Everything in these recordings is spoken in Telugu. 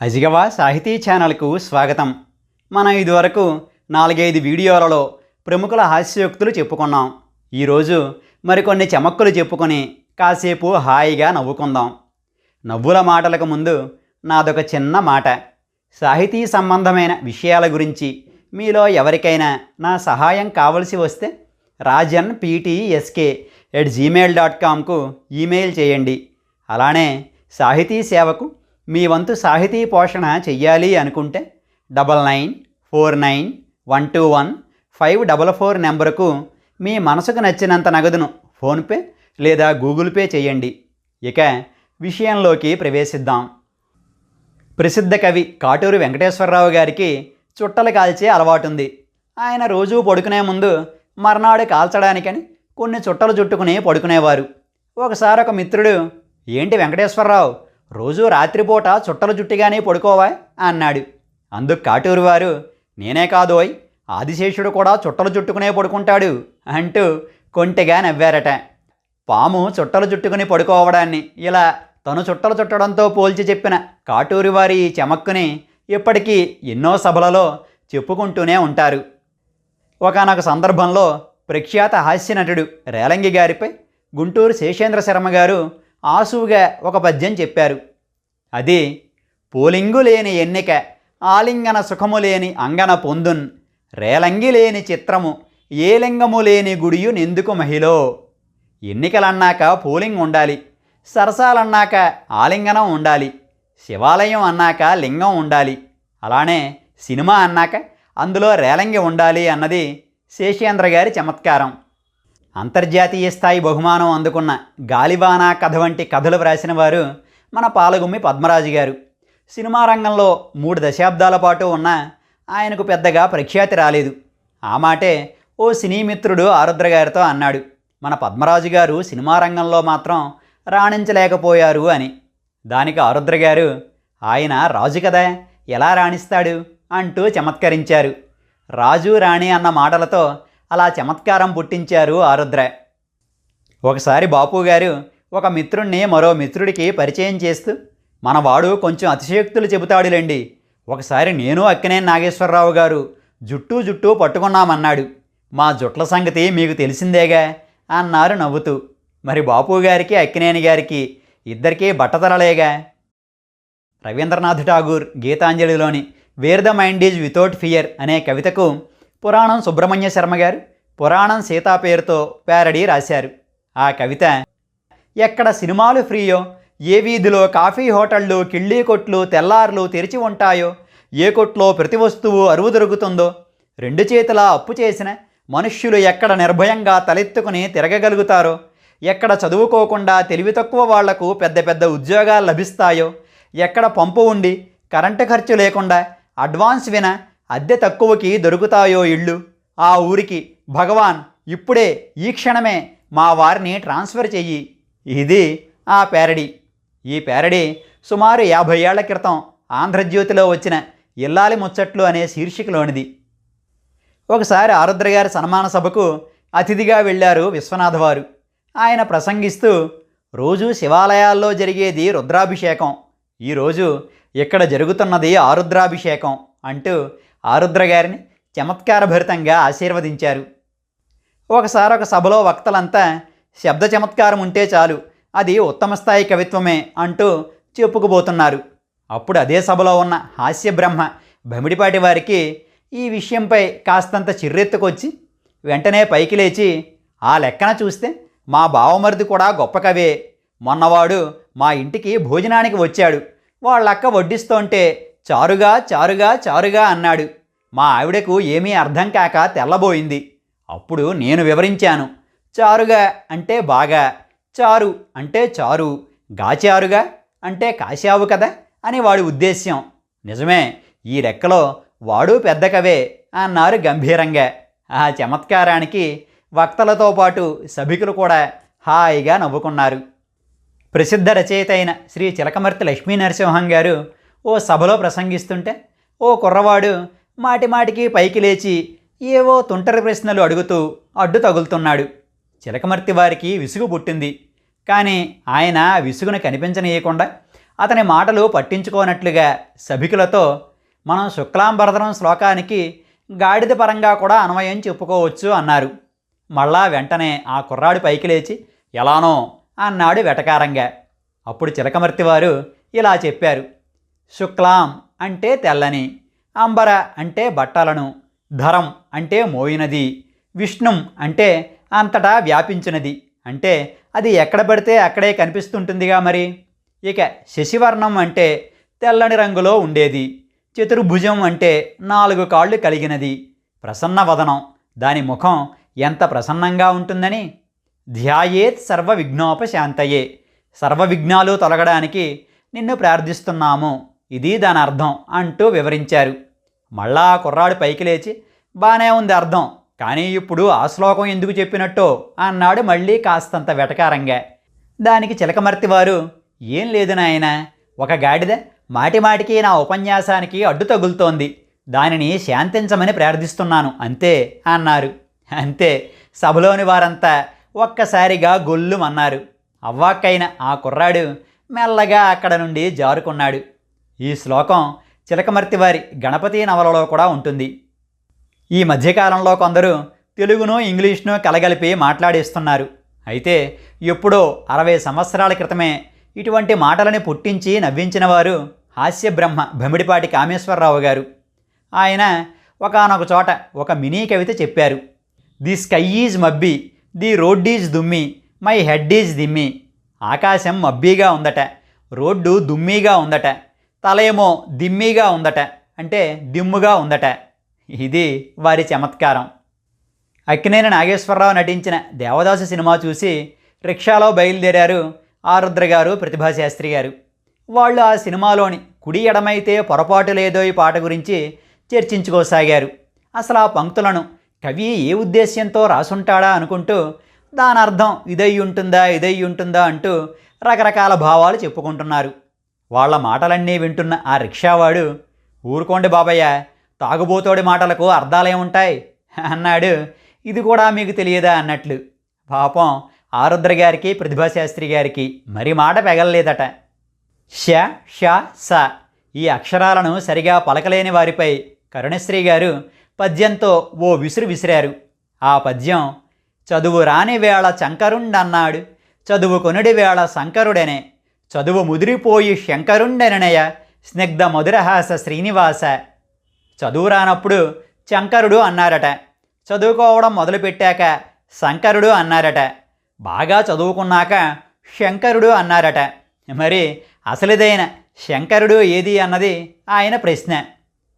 అజిగవా సాహితీ ఛానల్కు స్వాగతం. మనం ఇదివరకు నాలుగైదు వీడియోలలో ప్రముఖుల హాస్యోక్తులు చెప్పుకున్నాం. ఈరోజు మరికొన్ని చమక్కులు చెప్పుకొని కాసేపు హాయిగా నవ్వుకుందాం. నవ్వుల మాటలకు ముందు నాదొక చిన్న మాట. సాహితీ సంబంధమైన విషయాల గురించి మీలో ఎవరికైనా నా సహాయం కావలసి వస్తే Rajan PTSK at Gmail dot కామ్కు email చేయండి. అలానే సాహితీ సేవకు మీ వంతు సాహితీ పోషణ చెయ్యాలి అనుకుంటే double nine four nine one two one five double four నెంబరుకు మీ మనసుకు నచ్చినంత నగదును ఫోన్పే లేదా గూగుల్ పే చేయండి ఇక విషయంలోకి ప్రవేశిద్దాం. ప్రసిద్ధ కవి కాటూరు వెంకటేశ్వరరావు గారికి చుట్టలు కాల్చే అలవాటుంది. ఆయన రోజూ పడుకునే ముందు మర్నాడు కాల్చడానికని కొన్ని చుట్టలు చుట్టుకుని పడుకునేవారు. ఒకసారి ఒక మిత్రుడు ఏంటి వెంకటేశ్వరరావు రోజు రాత్రిపూట చుట్టలు జుట్టిగానే పడుకోవా అన్నాడు. అందుకు కాటూరు వారు నేనే కాదోయ్ ఆదిశేషుడు కూడా చుట్టలు చుట్టుకునే పడుకుంటాడు అంటూ కొంటెగా నవ్వారట. పాము చుట్టలు చుట్టుకుని పడుకోవడాన్ని ఇలా తను చుట్టలు చుట్టడంతో పోల్చి చెప్పిన కాటూరి వారి ఈ చెమక్కుని ఇప్పటికీ ఎన్నో సభలలో చెప్పుకుంటూనే ఉంటారు. ఒకనొక సందర్భంలో ప్రఖ్యాత హాస్య నటుడు రేలంగి గారిపై గుంటూరు శేషేంద్ర శర్మ గారు ఆసువుగా ఒక పద్యం చెప్పారు. అది పోలింగు లేని ఎన్నిక ఆలింగన సుఖము లేని అంగన పొందున్ రేలంగి లేని చిత్రము ఏ లింగము లేని గుడియు నెందుకు మహిళో. ఎన్నికలన్నాక పోలింగ్ ఉండాలి సరసాలన్నాక ఆలింగనం ఉండాలి శివాలయం అన్నాక లింగం ఉండాలి అలానే సినిమా అన్నాక అందులో రేలంగి ఉండాలి అన్నది శేషేంద్ర గారి చమత్కారం. అంతర్జాతీయ స్థాయి బహుమానం అందుకున్న గాలివానా కథ వంటి కథలు వ్రాసిన వారు మన పాలగుమ్మి పద్మరాజు గారు. సినిమా రంగంలో మూడు దశాబ్దాల పాటు ఉన్న ఆయనకు పెద్దగా ప్రఖ్యాతి రాలేదు. ఆ మాటే ఓ సినీ మిత్రుడు ఆరుద్ర గారితో అన్నాడు మన పద్మరాజు గారు సినిమా రంగంలో మాత్రం రాణించలేకపోయారు అని. దానికి ఆరుద్ర గారు ఆయన రాజు కదా ఎలా రాణిస్తాడు? అంటూ చమత్కరించారు. రాజు రాణి అన్న మాటలతో అలా చమత్కారం పుట్టించారు ఆరుద్ర ఒకసారి బాపు గారు ఒక మిత్రుణ్ణి మరో మిత్రుడికి పరిచయం చేస్తూ మనవాడు కొంచెం అతిశయోక్తులు చెబుతాడులేండి. ఒకసారి నేను అక్కినే నాగేశ్వరరావు గారు జుట్టు జుట్టు పట్టుకున్నామన్నాడు. మా జుట్ల సంగతి మీకు తెలిసిందేగా అన్నారు నవ్వుతూ. మరి బాపు గారికి అక్కినేని గారికి ఇద్దరికీ బట్టతలలేగా Rabindranath Tagore గీతాంజలిలోని where the mind is without fear అనే కవితకు పురాణం సుబ్రహ్మణ్య శర్మ గారు పురాణం సీతా పేరుతో పేరడీ రాశారు. ఆ కవిత ఎక్కడ సినిమాలు ఫ్రీయో ఏ వీధిలో కాఫీ హోటళ్ళు కిళ్ళీ కొట్లు తెల్లార్లు తెరిచి ఉంటాయో ఏ కొట్లో ప్రతి వస్తువు అరువు దొరుకుతుందో రెండు చేతుల అప్పు చేసిన మనుష్యులు ఎక్కడ నిర్భయంగా తలెత్తుకుని తిరగగలుగుతారో ఎక్కడ చదువుకోకుండా తెలివి తక్కువ వాళ్ళకు పెద్ద పెద్ద ఉద్యోగాలు లభిస్తాయో ఎక్కడ పంపు ఉండి కరెంటు ఖర్చు లేకుండా అడ్వాన్స్ విన అద్దె తక్కువకి దొరుకుతాయో ఇళ్ళు? ఆ ఊరికి భగవాన్ ఇప్పుడే ఈ క్షణమే మా వారిని ట్రాన్స్ఫర్ చెయ్యి. ఇది ఆ పేరడీ ఈ పేరడీ సుమారు యాభై ఏళ్ళ క్రితం ఆంధ్రజ్యోతిలో వచ్చిన ఇల్లాలి ముచ్చట్లు అనే శీర్షికలోనిది. ఒకసారి ఆరుద్ర గారి సన్మాన సభకు అతిథిగా వెళ్ళారు విశ్వనాథవారు. ఆయన ప్రసంగిస్తూ రోజు శివాలయాల్లో జరిగేది రుద్రాభిషేకం. ఈరోజు ఇక్కడ జరుగుతున్నది ఆరుద్రాభిషేకం అంటూ ఆరుద్ర గారిని చమత్కారభరితంగా ఆశీర్వదించారు. ఒకసారి ఒక సభలో వక్తలంతా శబ్ద చమత్కారం ఉంటే చాలు అది ఉత్తమ స్థాయి కవిత్వమే అంటూ చెప్పుకుపోతున్నారు అప్పుడు అదే సభలో ఉన్న హాస్య బ్రహ్మ భమిడిపాటి వారికి ఈ విషయంపై కాస్తంత చిర్రెత్తుకొచ్చి వెంటనే పైకి లేచి ఆ లెక్కన చూస్తే మా బావమరిది కూడా గొప్ప కవే. మొన్నవాడు మా ఇంటికి భోజనానికి వచ్చాడు. వాళ్ళక్క వడ్డిస్తుంటే చారుగా చారుగా చారుగా అన్నాడు. మా ఆవిడకు ఏమీ అర్థం కాక తెల్లబోయింది. అప్పుడు నేను వివరించాను. చారుగా అంటే బాగా చారు అంటే చారు గాచారుగా అంటే కాశావు కదా అని వాడి ఉద్దేశ్యం. నిజమే ఈ రెక్కలో వాడు పెద్ద కవే అన్నారు గంభీరంగా. ఆ చమత్కారానికి వక్తలతో పాటు సభికులు కూడా హాయిగా నవ్వుకున్నారు. ప్రసిద్ధ రచయిత అయిన శ్రీ చిలకమర్తి లక్ష్మీ నరసింహం గారు ఓ సభలో ప్రసంగిస్తుంటే ఓ కుర్రవాడు మాటిమాటికి పైకి లేచి ఏవో తుంటరి ప్రశ్నలు అడుగుతూ అడ్డు తగులుతున్నాడు. చిలకమర్తి వారికి విసుగు పుట్టింది. కానీ ఆయన ఆ విసుగును కనిపించనీయకుండా అతని మాటలు పట్టించుకోనట్లుగా సభికులతో మనం శుక్లాంబరధనం శ్లోకానికి గాడిద పరంగా కూడా అన్వయం చెప్పుకోవచ్చు అన్నారు. మళ్ళా వెంటనే ఆ కుర్రాడు పైకి లేచి ఎలానో అన్నాడు వెటకారంగా. అప్పుడు చిలకమర్తి వారు ఇలా చెప్పారు. శుక్లాం అంటే తెల్లని అంబర అంటే బట్టలను ధరం అంటే మోయినది విష్ణుం అంటే అంతటా వ్యాపించినది. అంటే అది ఎక్కడ పడితే అక్కడే కనిపిస్తుంటుందిగా మరి. ఇక శశివర్ణం అంటే తెల్లని రంగులో ఉండేది. చతుర్భుజం అంటే నాలుగు కాళ్ళు కలిగినది. ప్రసన్న వదనం. దాని ముఖం ఎంత ప్రసన్నంగా ఉంటుందని? ధ్యాయేత్ సర్వ విఘ్నోపశాంతయే సర్వ విఘ్నాలు తొలగడానికి నిన్ను ప్రార్థిస్తున్నాము. ఇది దాని అర్థం అంటూ వివరించారు. మళ్ళా ఆ కుర్రాడు పైకి లేచి బానే ఉంది అర్థం కానీ ఇప్పుడు ఆ శ్లోకం ఎందుకు చెప్పినట్టో అన్నాడు మళ్ళీ కాస్తంత వెటకారంగా. దానికి చిలకమర్తి వారు ఏం లేదు నాయన ఒక గాడిద మాటిమాటికి నా ఉపన్యాసానికి అడ్డు తగులుతోంది దానిని శాంతించమని ప్రార్థిస్తున్నాను అంతే అన్నారు. అంతే సభలోని వారంతా ఒక్కసారిగా గొల్లుమన్నారు. అవ్వాక్కైన ఆ కుర్రాడు మెల్లగా అక్కడ నుండి జారుకున్నాడు. ఈ శ్లోకం చిలకమర్తి వారి గణపతి నవలలో కూడా ఉంటుంది. ఈ మధ్యకాలంలో కొందరు తెలుగును ఇంగ్లీష్ను కలగలిపి మాట్లాడేస్తున్నారు. అయితే ఎప్పుడో అరవై సంవత్సరాల క్రితమే ఇటువంటి మాటలని పుట్టించి నవ్వించిన వారు హాస్య బ్రహ్మ భమిడిపాటి కామేశ్వరరావు గారు. ఆయన ఒకానొక చోట ఒక మినీ కవిత చెప్పారు. ది స్కై ఈజ్ మబ్బి ది రోడ్ ఈజ్ దుమ్మి మై హెడ్ ఈజ్ దిమ్మి. ఆకాశం మబ్బీగా ఉందట రోడ్డు దుమ్మిగా ఉందట. తలేమో దిమ్మిగా ఉందట అంటే దిమ్ముగా ఉందట. ఇది వారి చమత్కారం. అక్కినేని నాగేశ్వరరావు నటించిన దేవదాసు సినిమా చూసి రిక్షాలో బయలుదేరారు ఆరుద్ర గారు ప్రతిభాశాస్త్రి గారు. వాళ్ళు ఆ సినిమాలోని కుడి ఎడమైతే పొరపాటు లేదో ఈ పాట గురించి చర్చించుకోసాగారు. అసలు ఆ పంక్తులను కవి ఏ ఉద్దేశ్యంతో రాసుంటాడా అనుకుంటూ దాని అర్థం ఇదై ఉంటుందా ఇదై ఉంటుందా అంటూ రకరకాల భావాలు చెప్పుకుంటున్నారు. వాళ్ళ మాటలన్నీ వింటున్న ఆ రిక్షావాడు ఊరుకోండి బాబయ్య తాగుబోతోడి మాటలకు అర్థాలేముంటాయి అన్నాడు. ఇది కూడా మీకు తెలియదా? అన్నట్లు. పాపం ఆరుద్ర గారికి ప్రతిభాశాస్త్రి గారికి మరి మాట పెగలలేదట. ష ష స. ఈ అక్షరాలను సరిగా పలకలేని వారిపై కరుణశ్రీ గారు పద్యంతో ఓ విసురు విసిరారు. ఆ పద్యం చదువు రాని వేళ చంకరుండన్నాడు చదువు కొనుడి వేళ శంకరుడనే. చదువు ముదిరిపోయి శంకరుండననయ స్నిగ్ధ మధురహాస శ్రీనివాస. చదువు రానప్పుడు శంకరుడు అన్నారట. చదువుకోవడం మొదలుపెట్టాక శంకరుడు అన్నారట. బాగా చదువుకున్నాక శంకరుడు అన్నారట. మరి అసలుదైన శంకరుడు ఏది అన్నది ఆయన ప్రశ్న.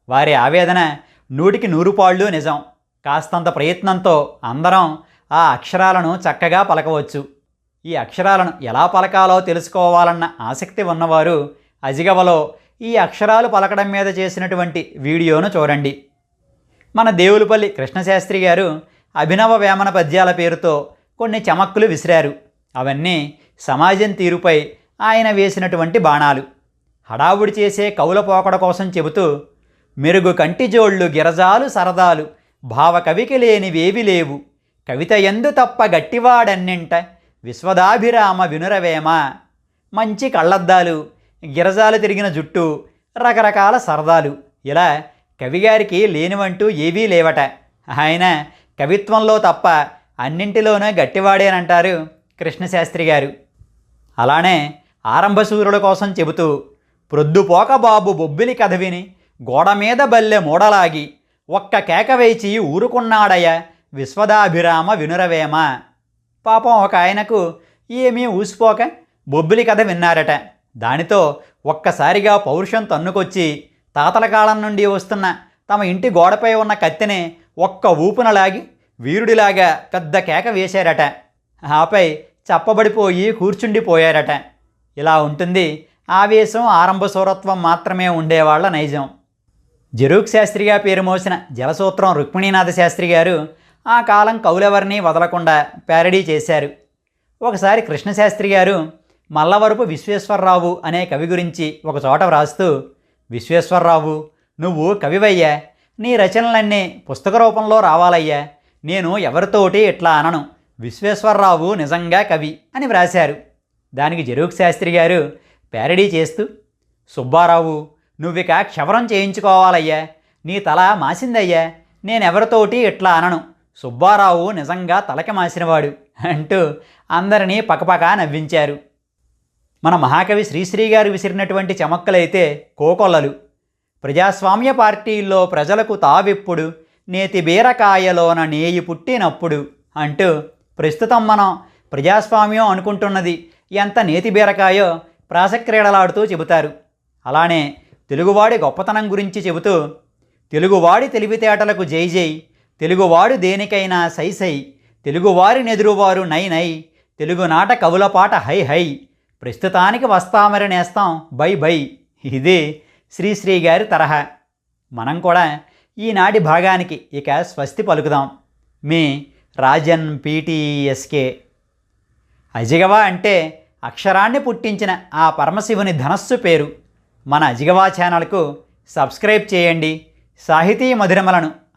వారి ఆవేదన నూటికి నూరు పాళ్ళు నిజం. కాస్తంత ప్రయత్నంతో అందరం ఆ అక్షరాలను చక్కగా పలకవచ్చు. ఈ అక్షరాలను ఎలా పలకాలో తెలుసుకోవాలన్న ఆసక్తి ఉన్నవారు అజిగవలో ఈ అక్షరాలు పలకడం మీద చేసినటువంటి వీడియోను చూడండి. మన దేవులపల్లి కృష్ణశాస్త్రి గారు అభినవ వేమన పద్యాల పేరుతో కొన్ని చమక్కులు విసిరారు. అవన్నీ సమాజం తీరుపై ఆయన వేసినటువంటి బాణాలు. హడావుడి చేసే కవుల పోకడ కోసం చెబుతూ మెరుగు కంటి జోళ్ళు గిరజాలు సరదాలు భావకవికి లేనివేవి లేవు. కవిత ఎందు తప్ప గట్టివాడన్నింట విశ్వదాభిరామ వినురవేమ మంచి కళ్ళద్దాలు గిరజాలు తిరిగిన జుట్టు రకరకాల సరదాలు. ఇలా కవిగారికి లేనివంటూ ఏవీ లేవట. ఆయన కవిత్వంలో తప్ప అన్నింటిలోనూ గట్టివాడేనంటారు కృష్ణశాస్త్రి గారు. అలానే ఆరంభసూరుల కోసం చెబుతూ ప్రొద్దుపోక బాబు బొబ్బిలి కథ విని గోడ మీద బల్లె మూడలాగి ఒక్క కేక వేచి ఊరుకున్నాడయ విశ్వదాభిరామ వినురవేమ. పాపం ఒక ఆయనకు ఏమీ ఊసిపోక బొబ్బిలి కథ విన్నారట. దానితో ఒక్కసారిగా పౌరుషం తన్నుకొచ్చి తాతల కాలం నుండి వస్తున్న తమ ఇంటి గోడపై ఉన్న కత్తిని ఒక్క ఊపున లాగి వీరుడిలాగా పెద్ద కేక వేశారట. ఆపై చప్పబడిపోయి కూర్చుండిపోయారట. ఇలా ఉంటుంది ఆవేశం ఆరంభ సూరత్వం మాత్రమే ఉండేవాళ్ళ నైజం. జరూక్ శాస్త్రిగా పేరు మోసిన జలసూత్రం రుక్మిణీనాథ శాస్త్రి గారు ఆ కాలం కవులెవరిని వదలకుండా ప్యారడీ చేశారు. ఒకసారి కృష్ణశాస్త్రి గారు మల్లవరపు విశ్వేశ్వరరావు అనే కవి గురించి ఒక చోట వ్రాస్తూ విశ్వేశ్వరరావు నువ్వు కవివయ్యా. నీ రచనలన్నీ పుస్తక రూపంలో రావాలయ్యా. నేను ఎవరితోటి ఇట్లా అనను. విశ్వేశ్వరరావు నిజంగా కవి అని వ్రాశారు. దానికి జరూక్ శాస్త్రి గారు ప్యారడీ చేస్తూ సుబ్బారావు నువ్విక క్షవరం చేయించుకోవాలయ్యా. నీ తల మాసిందయ్యా. నేనెవరితోటి ఇట్లా అనను. సుబ్బారావు నిజంగా తలకి మాసినవాడు అంటూ అందరినీ పకపక నవ్వించారు. మన మహాకవి శ్రీశ్రీ గారు విసిరినటువంటి చమక్కలైతే కోకొల్లలు. ప్రజాస్వామ్య పార్టీల్లో ప్రజలకు తావిప్పుడు నేతి బీరకాయలోన నేయి పుట్టినప్పుడు అంటూ ప్రస్తుతం మనం ప్రజాస్వామ్యం అనుకుంటున్నది ఎంత నేతి బీరకాయో ప్రాసక్రీడలాడుతూ చెబుతారు. అలానే తెలుగువాడి గొప్పతనం గురించి చెబుతూ తెలుగువాడి తెలివితేటలకు జై జై తెలుగువాడు దేనికైనా సై సై నై నై తెలుగునాట కవుల పాట హై హై ప్రస్తుతానికి వస్తామరి నేస్తాం బై బై. ఇది శ్రీశ్రీ గారి తరహా. మనం కూడా ఈనాటి భాగానికి ఇక స్వస్తి పలుకుదాం. మీ రాజన్ పీటీఎస్కే. అజిగవా అంటే అక్షరాన్ని పుట్టించిన ఆ పరమశివుని ధనస్సు పేరు. మన అజిగవా ఛానల్కు సబ్స్క్రైబ్ చేయండి. సాహితీ మధురమలను